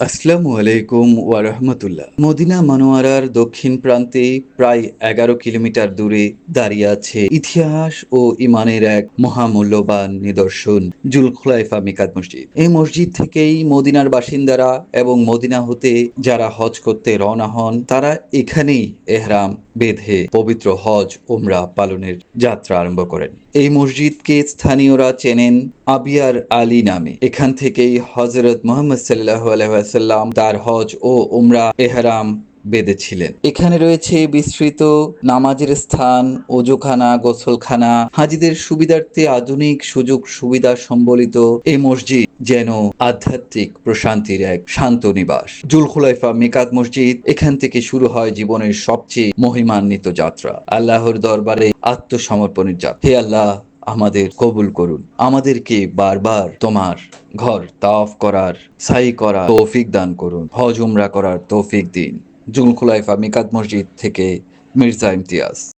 আসসালামু আলাইকুম ওয়া মদিনা মনোয়ারার দক্ষিণ প্রান্তে প্রায় এগারো কিলোমিটার দূরে দাঁড়িয়ে আছে ইতিহাস ও ইমানের এক মহামূল্যবান নিদর্শন মিকাত মসজিদ। এই মসজিদ থেকেই মদিনার বাসিন্দারা এবং মদিনা হতে যারা হজ করতে রওনা হন, তারা এখানেই এহরাম বেঁধে পবিত্র হজ ওমরা পালনের যাত্রা আরম্ভ করেন। এই মসজিদকে স্থানীয়রা চেনেন আবিয়ার আলী নামে। এখান থেকেই হজরত মোহাম্মদ সাল্লাহ আলহাম তার হজ ও উমরা এহরাম বেঁধেছিলেন। এখানে রয়েছে বিস্তৃত নামাজের স্থান, ওজুখানা, গোসলখানা, হাজিদের সুবিধার্থে আধুনিক সুযোগ সুবিধা সম্বলিত এই মসজিদ যেন আধ্যাত্মিক প্রশান্তির এক শান্ত নিবাস। জুলখুলাইফা মিকাত মসজিদ এখান থেকে শুরু হয় জীবনের সবচেয়ে মহিমান্বিত যাত্রা। আল্লাহর দরবারে আত্মসমর্পণের যাত্রা। হে আল্লাহ আমাদের কবুল করুন। আমাদেরকে বারবার তোমার ঘর তাফ করার সাই করার তৌফিক দান করুন। হজ, উমরা করার তৌফিক দিন। জুলখুলাইফা মিকাত মসজিদ থেকে মির্জা ইমতিয়াজ।